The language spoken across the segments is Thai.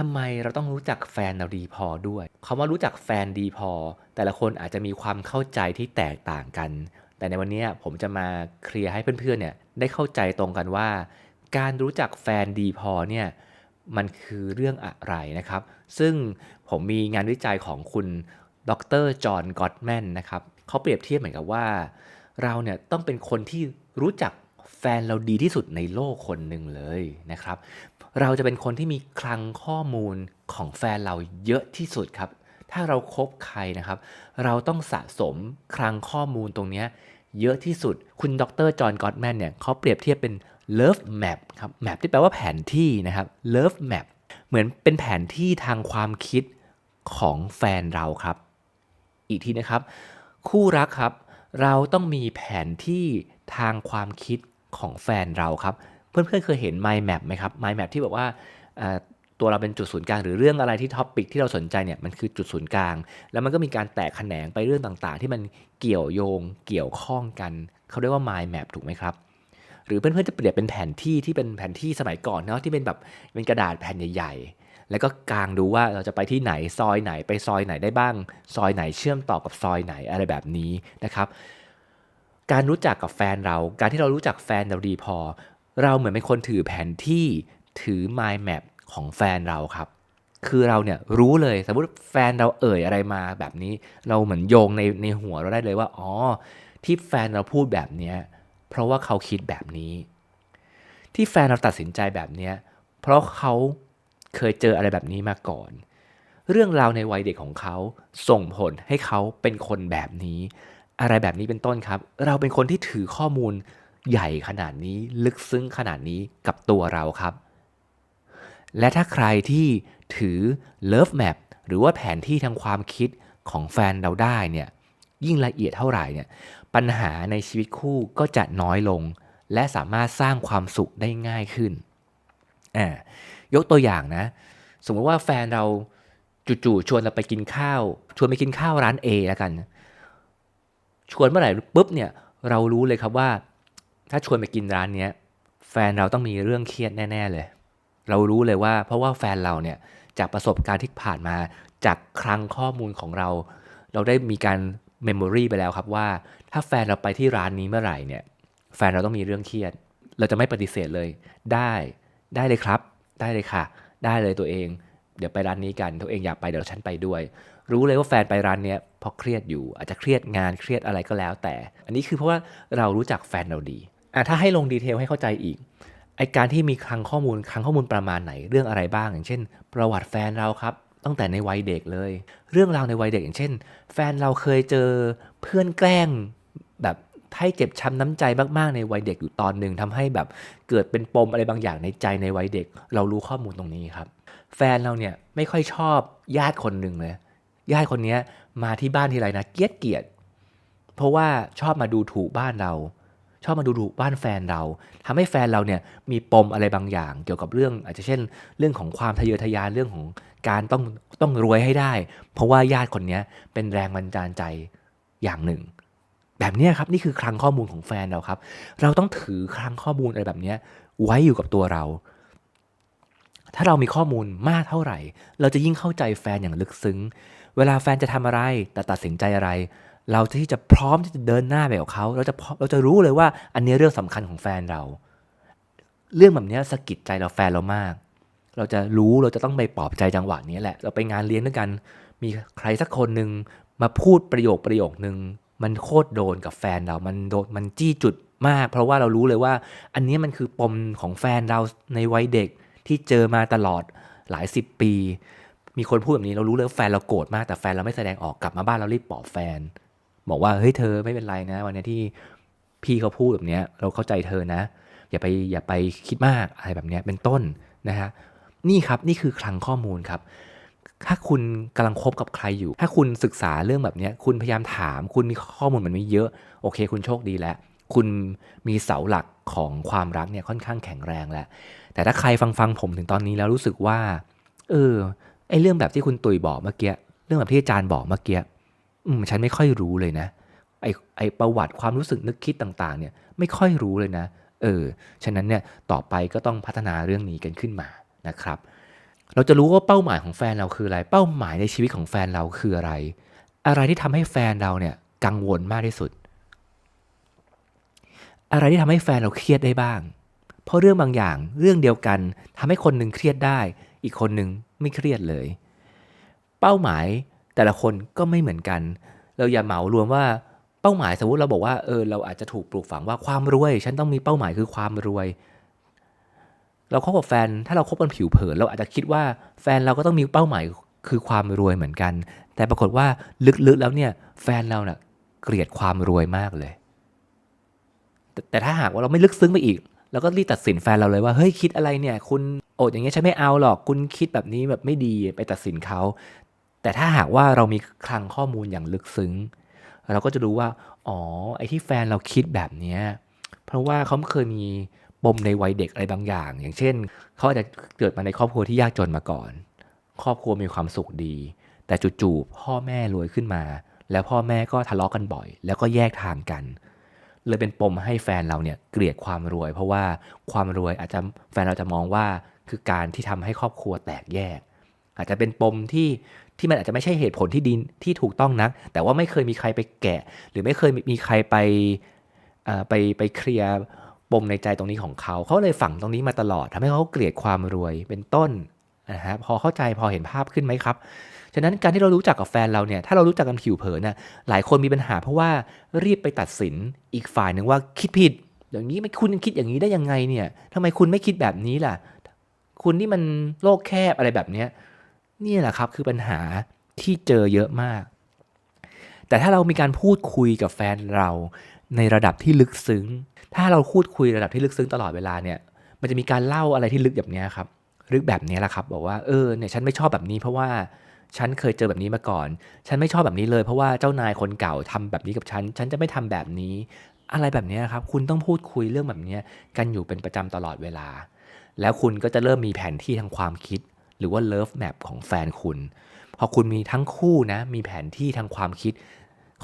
ทำไมเราต้องรู้จักแฟนเราดีพอด้วยคำว่ารู้จักแฟนดีพอ แต่ละคนอาจจะมีความเข้าใจที่แตกต่างกัน แต่ในวันนี้ผมจะมาเคลียร์ให้เพื่อนๆเนี่ยได้เข้าใจตรงกันว่า การรู้จักแฟนดีพอเนี่ยมันคือเรื่องอะไรนะครับ ซึ่งผมมีงานวิจัยของคุณดรจอห์นกอตแมนนะครับเขาเปรียบเทียบเหมือนกับว่า เราเนี่ยต้องเป็นคนที่รู้จักแฟนเราดีที่สุดในโลกคนหนึ่งเลยนะครับ เราจะเป็นคนที่มีคลังข้อมูลของแฟนเราเยอะที่สุดครับ ถ้าเราครบใครนะครับ เราต้องสะสมคลังข้อมูลตรงนี้เยอะที่สุด คุณดรจอห์นกอตแมนเนี่ยเขาเปรียบเทียบเป็น love map ครับ map ที่แปลว่าแผนที่นะครับ love map เหมือนเป็นแผนที่ทางความคิดของแฟนเราครับ อีกทีนะครับ คู่รักครับ เราต้องมีแผนที่ทางความคิดของแฟนเราครับ เพื่อนๆเคยเห็น mind map ไหมครับ mind map ที่บอกว่าตัวเราเป็นจุดศูนย์กลางหรือเรื่องอะไรที่ท็อปิกที่เราสนใจเนี่ยมันคือจุดศูนย์กลาง แล้วมันก็มีการแตกแขนงไปเรื่องต่างๆ ที่มันเกี่ยวโยงเกี่ยวข้องกัน เขาเรียกว่า mind map ถูกไหมครับ หรือเพื่อนๆจะเปรียบเป็นแผนที่ที่เป็นแผนที่สมัยก่อนเนาะที่เป็นแบบเป็นกระดาษแผ่นใหญ่ ๆ แล้วก็กางดูว่าเราจะไปที่ไหนซอยไหนไปซอยไหนได้บ้าง ซอยไหนเชื่อมต่อกับซอยไหนอะไรแบบนี้นะครับการรู้จักกับแฟนเรา การที่เรารู้จักแฟนเราดีพอ เราเหมือนเป็นคนถือแผนที่ถือ mind map ของแฟนเราครับ คือเราเนี่ยรู้เลยสมมติแฟนเราเอ่ยอะไรมาแบบนี้ เราเหมือนโยงในในหัวเราได้เลยว่าอ๋อที่แฟนเราพูดแบบเนี้ยเพราะว่าเขาคิดแบบนี้ ที่แฟนเราตัดสินใจแบบเนี้ยเพราะเขาเคยเจออะไรแบบนี้มาก่อน เรื่องราวในวัยเด็กของเขาส่งผลให้เขาเป็นคนแบบนี้ อะไรแบบนี้เป็นต้นครับ เราเป็นคนที่ถือข้อมูล ใหญ่ขนาดนี้ลึกซึ้งขนาดนี้กับตัวเราครับ และถ้าใครที่ถือ Love Map หรือว่าแผนที่ทางความคิดของแฟนเราได้เนี่ยยิ่งละเอียดเท่าไหร่เนี่ยปัญหาในชีวิตคู่ก็จะน้อยลง และสามารถสร้างความสุขได้ง่ายขึ้นอ่ายกตัวอย่างนะ สมมติว่าแฟนเราจู่ๆชวนเราไปกินข้าว ชวนไปกินข้าวร้าน A แล้วกัน ชวนเมื่อไหร่ปุ๊บเนี่ยเรารู้เลยครับว่า ถ้าชวนไปกินร้านเนี้ยแฟนเราต้องมีเรื่องเครียดแน่ ๆ เลย เรารู้เลยว่า เพราะว่าแฟนเราเนี่ยจากประสบการณ์ที่ผ่านมาจากคลังข้อมูลของเรา เราได้มีการเมมโมรีไปแล้วครับว่า ถ้าแฟนเราไปที่ร้านนี้เมื่อไหร่เนี่ยแฟนเราต้องมีเรื่องเครียด เราจะไม่ปฏิเสธเลย ได้ได้เลยครับ ได้เลยค่ะ ได้เลยตัวเอง เดี๋ยวไปร้านนี้กันตัวเองอยากไปเดี๋ยวฉันไปด้วย รู้เลยว่าแฟนไปร้านเนี้ยเพราะเครียดอยู่อาจจะเครียดงานเครียดอะไรก็แล้วแต่ อันนี้คือเพราะว่าเรารู้จักแฟนเราดี อะถ้าให้ลงดีเทลให้เข้าใจอีกไอการที่มีคลังข้อมูลคลังข้อมูลประมาณไหนเรื่องอะไรบ้าง อย่างเช่น ประวัติแฟนเราครับตั้งแต่ในวัยเด็กเลย เรื่องราวในวัยเด็กอย่างเช่น แฟนเราเคยเจอเพื่อนแกล้งแบบให้เจ็บช้ำน้ำใจมากๆในวัยเด็กอยู่ตอนหนึ่งทำให้แบบเกิดเป็นปมอะไรบางอย่างในใจในวัยเด็ก เรารู้ข้อมูลตรงนี้ครับ แฟนเราเนี่ยไม่ค่อยชอบญาติคนหนึ่งเลยญาติคนนี้มาที่บ้านทีไรนะเกียดเกียดเพราะว่าชอบมาดูถูกบ้านเรา ชอบมาดูถูบ้านแฟนเราทำให้แฟนเราเนี่ยมีปมอะไรบางอย่าง เกี่ยวกับเรื่อง อาจจะเช่น เรื่องของความทะเยอทะยานเรื่องของการต้องต้องรวยให้ได้ เพราะว่าญาติคนนี้เป็นแรงบันดาลใจอย่างหนึ่ง แบบนี้ครับนี่คือคลังข้อมูลของแฟนเราครับ เราต้องถือคลังข้อมูลอะไรแบบนี้ไว้อยู่กับตัวเรา ถ้าเรามีข้อมูลมากเท่าไหร่ เราจะยิ่งเข้าใจแฟนอย่างลึกซึ้ง เวลาแฟนจะทำอะไรแต่ตัดสินใจอะไร เราที่จะพร้อมที่จะเดินหน้าไปกับเขาเราจะเราจะรู้เลยว่าอันนี้เรื่องสำคัญของแฟนเรา เรื่องแบบนี้สะกิดใจเราแฟนเรามาก เราจะรู้เราจะต้องไปปลอบใจจังหวะนี้แหละ เราไปงานเลี้ยงด้วยกัน มีใครสักคนหนึ่งมาพูดประโยคประโยคนึงมันโคตรโดนกับแฟนเรา มันโดนมันจี้จุดมาก เพราะว่าเรารู้เลยว่า อันนี้มันคือปมของแฟนเราในวัยเด็กที่เจอมาตลอดหลายสิบปี มีคนพูดแบบนี้เรารู้เลยแฟนเราโกรธมากแต่แฟนเราไม่แสดงออกกลับมาบ้านเรารีบปลอบแฟน บอกว่าเฮ้ยเธอไม่เป็นไรนะ วันนี้ที่พี่เขาพูดแบบเนี้ยเราเข้าใจเธอนะ อย่าไปอย่าไปคิดมากอะไรแบบเนี้ยเป็นต้นนะฮะนี่ครับนี่คือคลังข้อมูลครับ ถ้าคุณกำลังคบกับใครอยู่ ถ้าคุณศึกษาเรื่องแบบนี้คุณพยายามถาม คุณมีข้อมูลมันไม่เยอะ โอเค คุณโชคดีแล้ว คุณมีเสาหลักของความรักเนี่ยค่อนข้างแข็งแรงแล้ว แต่ถ้าใครฟังฟังผมถึงตอนนี้แล้วรู้สึกว่า เออไอเรื่องแบบที่คุณตุยบอกเมื่อกี้ เรื่องแบบที่อาจารย์บอกเมื่อกี้ อืมฉันไม่ค่อยรู้เลยนะ ไอไอประวัติความรู้สึกนึกคิดต่าง ๆ เนี่ยไม่ค่อยรู้เลยนะ เออ ฉะนั้นเนี่ยต่อไปก็ต้องพัฒนาเรื่องนี้กันขึ้นมานะครับ เราจะรู้ว่าเป้าหมายของแฟนเราคืออะไร เป้าหมายในชีวิตของแฟนเราคืออะไร อะไรที่ทำให้แฟนเราเนี่ยกังวลมากที่สุด อะไรที่ทำให้แฟนเราเครียดได้บ้าง เพราะเรื่องบางอย่างเรื่องเดียวกันทำให้คนหนึ่งเครียดได้ อีกคนหนึ่งไม่เครียดเลย เป้าหมาย แต่ละคนก็ไม่เหมือนกัน เราอย่าเหมารวมว่าเป้าหมายสมมติเราบอกว่าเออเราอาจจะถูกปลูกฝังว่าความรวย ฉันต้องมีเป้าหมายคือความรวย เราคบกับแฟนถ้าเราคบกันผิวเผินเราอาจจะคิดว่าแฟนเราก็ต้องมีเป้าหมายคือความรวยเหมือนกัน แต่ปรากฏว่าลึกๆแล้วเนี่ยแฟนเราเนะ่ะเกลียดความรวยมากเลยแตแต่ถ้าหากว่าเราไม่ลึกซึ้งไปอีกเราก็รีบตัดสินแฟนเราเลยว่าเฮ้ยคิดอะไรเนี่ย คุณโอดอย่างเงี้ยฉันไม่เอาหรอกคุณคิดแบบนี้แบบไม่ดีไปตัดสินเขา แต่ถ้าหากว่าเรามีคลังข้อมูลอย่างลึกซึ้ง เราก็จะรู้ว่า อ๋อ ไอ้ที่แฟนเราคิดแบบเนี้ยเพราะว่าเขาเคยมีปมในวัยเด็กอะไรบางอย่าง อย่างเช่น เขาอาจจะเกิดมาในครอบครัวที่ยากจนมาก่อน ครอบครัวมีความสุขดี แต่จู่ๆพ่อแม่รวยขึ้นมา แล้วพ่อแม่ก็ทะเลาะกันบ่อย แล้วก็แยกทางกัน เลยเป็นปมให้แฟนเราเนี่ยเกลียดความรวย เพราะว่าความรวยอาจจะแฟนเราจะมองว่าคือการที่ทำให้ครอบครัวแตกแยก อาจจะเป็นปมที่ ที่มันอาจจะไม่ใช่เหตุผลที่ดีที่ถูกต้องนัก แต่ว่าไม่เคยมีใครไปแกะ หรือไม่เคยมีใครไปไปไปเคลียร์ปมในใจตรงนี้ของเขา เขาเลยฝังตรงนี้มาตลอดทำให้เขาเกลียดความรวยเป็นต้นนะฮะพอเข้าใจพอเห็นภาพขึ้นไหมครับ ฉะนั้นการที่เรารู้จักกับแฟนเราเนี่ยถ้าเรารู้จักกันผิวเผินน่ะหลายคนมีปัญหาเพราะว่ารีบไปตัดสินอีกฝ่ายหนึ่งว่าคิดผิด อย่างนี้ไม่คุณคิดอย่างนี้ได้ยังไงเนี่ยทำไมคุณไม่คิดแบบนี้ล่ะ คุณนี่มันโลกแคบอะไรแบบเนี้ย นี่แหละครับคือปัญหาที่เจอเยอะมาก แต่ถ้าเรามีการพูดคุยกับแฟนเราในระดับที่ลึกซึ้ง ถ้าเราพูดคุยระดับที่ลึกซึ้งตลอดเวลาเนี่ย มันจะมีการเล่าอะไรที่ลึกแบบนี้ครับ ลึกแบบนี้แหละครับ บอกว่าเออเนี่ยฉันไม่ชอบแบบนี้เพราะว่าฉันเคยเจอแบบนี้มาก่อน ฉันไม่ชอบแบบนี้เลยเพราะว่าเจ้านายคนเก่าทำแบบนี้กับฉัน ฉันจะไม่ทำแบบนี้ อะไรแบบนี้ครับ คุณต้องพูดคุยเรื่องแบบนี้กันอยู่เป็นประจำตลอดเวลา แล้วคุณก็จะเริ่มมีแผนที่ทางความคิด หรือว่า love map ของแฟนคุณ พอคุณมีทั้งคู่นะ มีแผนที่ทางความคิด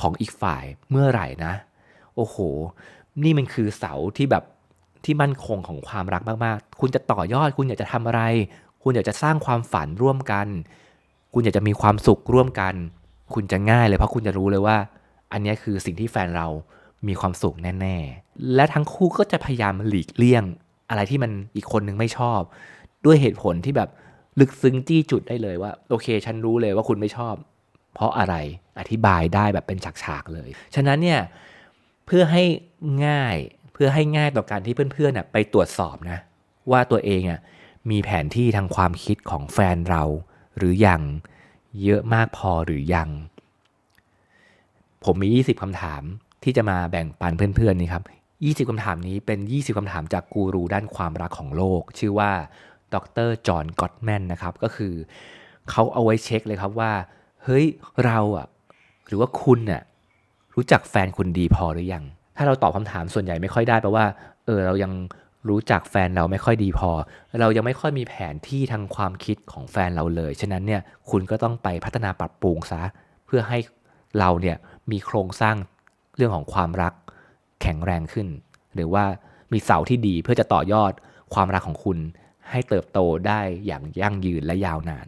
ของอีกฝ่ายเมื่อไหร่นะ โอ้โห นี่มันคือเสาที่แบบที่มั่นคงของความรักมากๆ คุณจะต่อยอด คุณอยากจะทำอะไร คุณอยากจะสร้างความฝันร่วมกัน คุณอยากจะมีความสุขร่วมกัน คุณจะง่ายเลยเพราะคุณจะรู้เลยว่า อันนี้คือสิ่งที่แฟนเรามีความสุขแน่ ๆ และทั้งคู่ก็จะพยายามหลีกเลี่ยง อะไรที่มันอีกคนนึงไม่ชอบ ด้วยเหตุผลที่แบบ ลึกซึ้งจี้จุดได้เลยว่า โอเค ฉันรู้เลยว่าคุณไม่ชอบ เพราะอะไรอธิบายได้แบบเป็นฉากๆเลย ฉะนั้นเนี่ยเพื่อให้ง่ายเพื่อให้ง่ายต่อการที่เพื่อนๆไปตรวจสอบนะ ว่าตัวเองอะมีแผนที่ทางความคิดของแฟนเรา หรือยังเยอะมากพอหรือยัง ผมมี 20คำถามที่จะมาแบ่งปันเพื่อนๆนี่ครับ 20คำถามนี้เป็น 20คำถามจากกูรูด้านความรักของโลก ชื่อว่า ดรจอห์นก็อตแมนนะครับ ก็คือเขาเอาไว้เช็คเลยครับว่า เฮ้ยเราอะหรือว่าคุณน่ะรู้จักแฟนคุณดีพอหรือยัง ถ้าเราตอบคำถามส่วนใหญ่ไม่ค่อยได้แปลว่าเออเรายังรู้จักแฟนเราไม่ค่อยดีพอ เรายังไม่ค่อยมีแผนที่ทางความคิดของแฟนเราเลย ฉะนั้นเนี่ยคุณก็ต้องไปพัฒนาปรับปรุงซะ เพื่อให้เราเนี่ยมีโครงสร้างเรื่องของความรักแข็งแรงขึ้น หรือว่ามีเสาที่ดีเพื่อจะต่อยอดความรักของคุณ ให้เติบโตได้อย่างยั่งยืนและยาวนาน